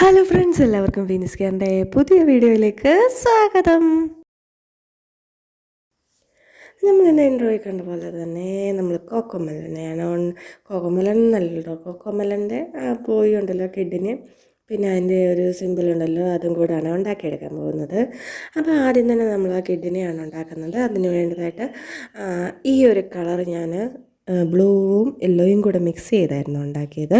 Hello friends എല്ലാവർക്കും ഫീനിസ് കെയറിന്റെ പുതിയ വീഡിയോയിലേക്ക് സ്വാഗതം. നമ്മൾ ഇന്ന് ഇൻട്രോയിൽ കണ്ട പോലെ തന്നെ നമ്മൾ കോക്കോമലനെയാണ് കോക്കോമലൻ നല്ലതോ കോക്കോമലന്റെ പോയി ഉണ്ടല്ലോ കിഡിന് പിന്നെ അതിന്റെ ഒരു സിമ്പിൾ ഉണ്ടല്ലോ അതും കൂടാണ് ഉണ്ടാക്കിയെടുക്കാൻ പോകുന്നത്. അപ്പോൾ ആദ്യം തന്നെ നമ്മൾ ആ കിഡിനെയാണ് ഉണ്ടാക്കുന്നത്. അതിന് വേണ്ടതായിട്ട് ഈ ഒരു കളർ ഞാൻ ബ്ലൂവും യെല്ലോയും കൂടെ മിക്സ് ചെയ്തായിരുന്നു ഉണ്ടാക്കിയത്.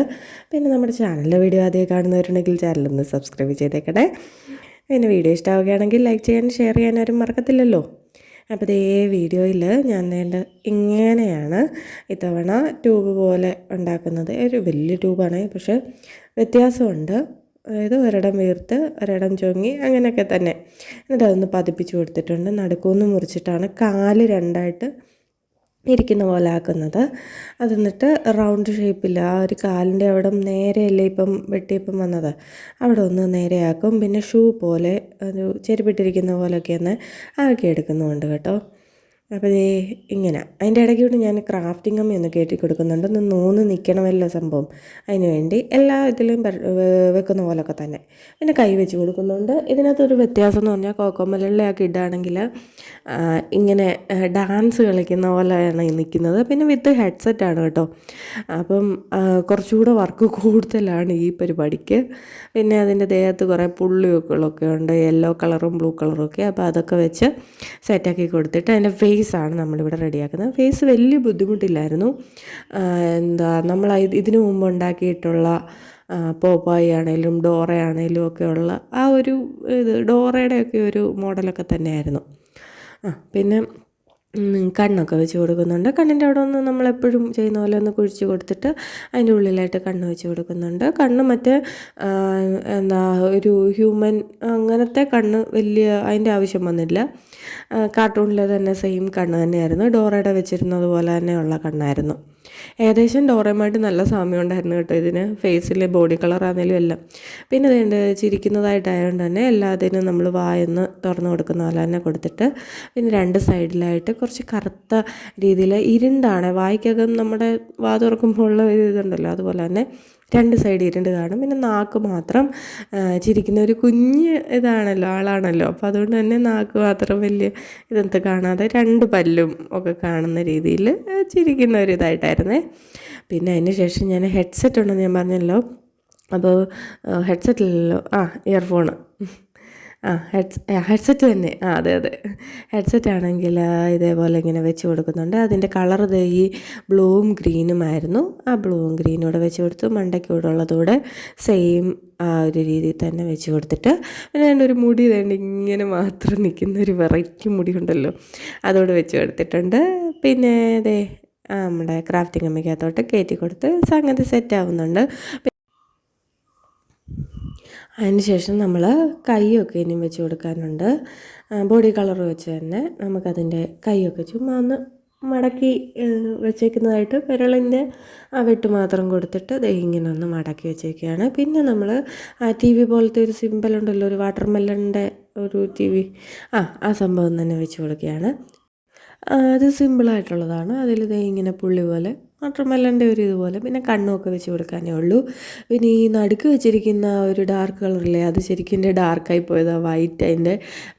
പിന്നെ നമ്മുടെ ചാനലിലെ വീഡിയോ ആദ്യം കാണുന്നവരുണ്ടെങ്കിൽ ചാനലൊന്ന് സബ്സ്ക്രൈബ് ചെയ്തേക്കട്ടെ പിന്നെ വീഡിയോ ഇഷ്ടമാവുകയാണെങ്കിൽ ലൈക്ക് ചെയ്യാനും ഷെയർ ചെയ്യാനും ആരും മറക്കത്തില്ലല്ലോ. അപ്പോൾ ഇതേ വീഡിയോയിൽ ഞാൻ വേണ്ട ഇങ്ങനെയാണ് ഇത്തവണ ട്യൂബ് പോലെ ഉണ്ടാക്കുന്നത്. ഒരു വലിയ ട്യൂബാണ് പക്ഷേ വ്യത്യാസമുണ്ട്. അതായത് ഒരിടം വീർത്ത് ഒരിടം ചൊങ്ങി അങ്ങനെയൊക്കെ തന്നെ. എന്നിട്ട് അതൊന്ന് പതിപ്പിച്ച് കൊടുത്തിട്ടുണ്ട്. നടുക്കൊന്ന് മുറിച്ചിട്ടാണ് കാൽ രണ്ടായിട്ട് ഇരിക്കുന്ന പോലെ ആക്കുന്നത്. അത് എന്നിട്ട് റൗണ്ട് ഷേപ്പിൽ ആ ഒരു കാലിന്റെ അവിടെ നേരെയല്ലേ ഇപ്പം വെട്ടിയപ്പം വന്നത്? അവിടെ ഒന്ന് നേരെയാക്കും. പിന്നെ ഷൂ പോലെ ഒരു ചെരുപ്പിട്ടിരിക്കുന്ന പോലെയൊക്കെ ഒന്ന് ആക്കി എടുക്കുന്നുമുണ്ട് കേട്ടോ. അപ്പോൾ ദേ ഇങ്ങനെ. അതിന്റെ ഇടയ്ക്ക് കൂടി ഞാൻ ക്രാഫ്റ്റിംഗ് അമ്മ ഒന്ന് കയറ്റി കൊടുക്കുന്നുണ്ട്. ഒന്ന് നൂന്ന് നിൽക്കണമല്ലോ സംഭവം. അതിന് വേണ്ടി എല്ലാ ഇതിലും വെക്കുന്ന പോലൊക്കെ തന്നെ. പിന്നെ കൈ വെച്ച് കൊടുക്കുന്നുണ്ട്. ഇതിനകത്തൊരു വ്യത്യാസം എന്ന് പറഞ്ഞാൽ കോക്കോമലിലൊക്കെ ആ കിഡാണെങ്കിൽ ഇങ്ങനെ ഡാൻസ് കളിക്കുന്ന പോലെയാണ് നിൽക്കുന്നത്. പിന്നെ വിത്ത് ഹെഡ്സെറ്റാണ് കേട്ടോ. അപ്പം കുറച്ചുകൂടെ വർക്ക് കൂടുതലാണ് ഈ പരിപാടിക്ക്. പിന്നെ അതിന്റെ ദേഹത്ത് കുറേ പുള്ളിയൊക്കെ ഉണ്ട്. യെല്ലോ കളറും ബ്ലൂ കളറും ഒക്കെ. അപ്പോൾ അതൊക്കെ വെച്ച് സെറ്റാക്കി കൊടുത്തിട്ട് അതിന്റെ ഫേസാണ് നമ്മളിവിടെ റെഡിയാക്കുന്നത്. ഫേസ് വലിയ ബുദ്ധിമുട്ടില്ലായിരുന്നു. എന്താ നമ്മൾ ഇതിനു മുമ്പ് ഉണ്ടാക്കിയിട്ടുള്ള പോപ്പായി ആണേലും ഡോറ ആണേലും ഒക്കെ ഉള്ള ആ ഒരു ഇത് ഡോറയുടെ ഒക്കെ ഒരു മോഡലൊക്കെ തന്നെയായിരുന്നു. ആ പിന്നെ കണ്ണൊക്കെ വെച്ച് കൊടുക്കുന്നുണ്ട്. കണ്ണിന്റെ അവിടെ ഒന്ന് നമ്മളെപ്പോഴും ചെയ്യുന്ന പോലെ ഒന്ന് കുഴിച്ച് കൊടുത്തിട്ട് അതിന്റെ ഉള്ളിലായിട്ട് കണ്ണ് വെച്ച് കൊടുക്കുന്നുണ്ട്. കണ്ണ് മറ്റേ എന്താ ഒരു ഹ്യൂമൻ അങ്ങനത്തെ കണ്ണ് വലിയ അതിന്റെ ആവശ്യം വന്നില്ല. കാർട്ടൂണിലെ തന്നെ സെയിം കണ്ണ് തന്നെയായിരുന്നു. ഡോറയുടെ വെച്ചിരുന്നത് പോലെ തന്നെയുള്ള കണ്ണായിരുന്നു. ഏകദേശം ഡോറയുമായിട്ട് നല്ല സാമ്യം ഉണ്ടായിരുന്നു കേട്ടോ ഇതിന്. ഫേസിൽ ബോഡി കളർ ആണെങ്കിലും എല്ലാം. പിന്നെ അതുകൊണ്ട് ചിരിക്കുന്നതായിട്ടായതുകൊണ്ട് തന്നെ എല്ലാത്തിനും നമ്മൾ വായൊന്ന് തുറന്നു കൊടുക്കുന്ന പോലെ തന്നെ കൊടുത്തിട്ട് പിന്നെ രണ്ട് സൈഡിലായിട്ട് കുറച്ച് കറുത്ത രീതിയിൽ ഇരുണ്ടാണ്. വായിക്കകം നമ്മുടെ വാ തുറക്കുമ്പോൾ ഉള്ള ഒരു ഇതുണ്ടല്ലോ അതുപോലെ തന്നെ രണ്ട് സൈഡ് ഇരുണ്ട് കാണും. പിന്നെ നാക്ക് മാത്രം ചിരിക്കുന്ന ഒരു കുഞ്ഞ് ഇതാണല്ലോ ആളാണല്ലോ. അപ്പോൾ അതുകൊണ്ട് തന്നെ നാക്ക് മാത്രം വലിയ ഇതെന്ത് കാണാതെ രണ്ട് പല്ലും ഒക്കെ കാണുന്ന രീതിയിൽ ചിരിക്കുന്ന ഒരു ഇതായിട്ടായിരുന്നേ പിന്നെ അതിന് ശേഷം ഞാൻ ഹെഡ്സെറ്റ് ഉണ്ടെന്ന് ഞാൻ പറഞ്ഞല്ലോ. അപ്പോൾ ഹെഡ്സെറ്റിലല്ലോ ആ ഇയർഫോണ്. ആ ഹെഡ്സ് ഹെഡ്സെറ്റ് തന്നെ. ആ അതെ അതെ. ഹെഡ്സെറ്റ് ആണെങ്കിൽ ഇതേപോലെ ഇങ്ങനെ വെച്ച് കൊടുക്കുന്നുണ്ട്. അതിന്റെ കളർ ഇത് ഈ ബ്ലൂവും ഗ്രീനും ആയിരുന്നു ആ ബ്ലൂവും ഗ്രീനും കൂടെ വെച്ച് കൊടുത്തു. മണ്ടയ്ക്കൂടെ ഉള്ളതൂടെ സെയിം ആ ഒരു രീതിയിൽ തന്നെ വെച്ച് കൊടുത്തിട്ട് പിന്നെ എന്റെ ഒരു മുടി വേണ്ട ഇങ്ങനെ മാത്രം നിൽക്കുന്ന ഒരു വെറൈറ്റി മുടി ഉണ്ടല്ലോ. അതോട് വെച്ച് കൊടുത്തിട്ടുണ്ട്. പിന്നെ അതെ നമ്മുടെ ക്രാഫ്റ്റിംഗ് അമ്മയ്ക്കകത്തോട്ട് കയറ്റി കൊടുത്ത് സംഗതി സെറ്റ് ആവുന്നുണ്ട്. അതിന് ശേഷം നമ്മൾ കൈയൊക്കെ ഇനിയും വെച്ച് കൊടുക്കാനുണ്ട്. ബോഡി കളർ വെച്ച് തന്നെ നമുക്കതിന്റെ കൈയൊക്കെ ചുമ്മാ ഒന്ന് മടക്കി വെച്ചേക്കുന്നതായിട്ട് വിരളിന്റെ ആ വെട്ട് മാത്രം കൊടുത്തിട്ട് ഇങ്ങനെ ഒന്ന് മടക്കി വെച്ചേക്കുകയാണ് പിന്നെ നമ്മൾ ആ ടി വി പോലത്തെ ഒരു സിമ്പിൾ ഉണ്ടല്ലോ ഒരു വാട്ടർ മെല്ലണിന്റെ ഒരു ടി വി ആ ആ സംഭവം തന്നെ വെച്ച് കൊടുക്കുകയാണ്. അത് സിമ്പിളായിട്ടുള്ളതാണ് ദേ ഇങ്ങനെ പുള്ളി പോലെ വാട്ടർമെല്ലന്റെ ഒരു ഇതുപോലെ പിന്നെ കണ്ണുമൊക്കെ വെച്ച് കൊടുക്കാനേ ഉള്ളൂ. പിന്നെ ഈ നടുക്ക് വെച്ചിരിക്കുന്ന ഒരു ഡാർക്ക് കളറില്ലേ അത് ശരിക്കും എന്റെ ഡാർക്കായി പോയതാണ് വൈറ്റ് അതിന്റെ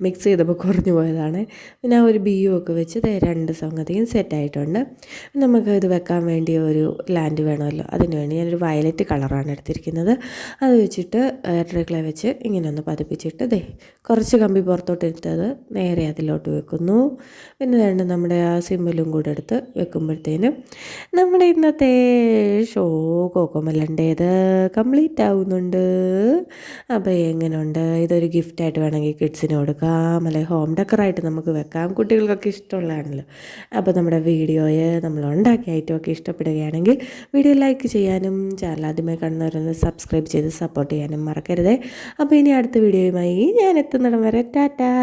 മിക്സ് ചെയ്തപ്പോൾ കുറഞ്ഞു പോയതാണ്. പിന്നെ ആ ഒരു ബിയും ഒക്കെ വെച്ച് രണ്ട് സംഗതിയും സെറ്റായിട്ടുണ്ട് നമുക്ക് ഇത് വെക്കാൻ വേണ്ടി ഒരു ലാൻഡ് വേണമല്ലോ. അതിന് വേണ്ടി ഞാനൊരു വയലറ്റ് കളറാണ് എടുത്തിരിക്കുന്നത്. അത് വെച്ചിട്ട് എയർട്രേക്കിളെ വെച്ച് ഇങ്ങനെ ഒന്ന് പതിപ്പിച്ചിട്ട് ദേ കുറച്ച് കമ്പി പുറത്തോട്ട് എടുത്തത് നേരെ അതിലോട്ട് വെക്കുന്നു. പിന്നെ വേണ്ട നമ്മുടെ ആ സിമ്പലും കൂടെ എടുത്ത് വെക്കുമ്പോഴത്തേനും നമ്മുടെ ഇന്നത്തെ ഷോ കോക്കോമല്ലന്റേത് കംപ്ലീറ്റ് ആവുന്നുണ്ട്. അപ്പോൾ എങ്ങനെയുണ്ട് ഇതൊരു ഗിഫ്റ്റായിട്ട് വേണമെങ്കിൽ കിഡ്സിന് കൊടുക്കാം. അല്ലെങ്കിൽ ഹോം ഡെക്കറായിട്ട് നമുക്ക് വെക്കാം. കുട്ടികൾക്കൊക്കെ ഇഷ്ടമുള്ളതാണല്ലോ. അപ്പോൾ നമ്മുടെ വീഡിയോയെ നമ്മൾ ഉണ്ടാക്കിയ ഐറ്റമൊക്കെ ഇഷ്ടപ്പെടുകയാണെങ്കിൽ വീഡിയോ ലൈക്ക് ചെയ്യാനും ചാനൽ ആദ്യമായി കാണുന്നവരൊന്ന് സബ്സ്ക്രൈബ് ചെയ്ത് സപ്പോർട്ട് ചെയ്യാനും മറക്കരുതേ. അപ്പോൾ ഇനി അടുത്ത വീഡിയോയുമായി ഞാൻ എത്തുന്നിടം വരെ. ടാറ്റാ!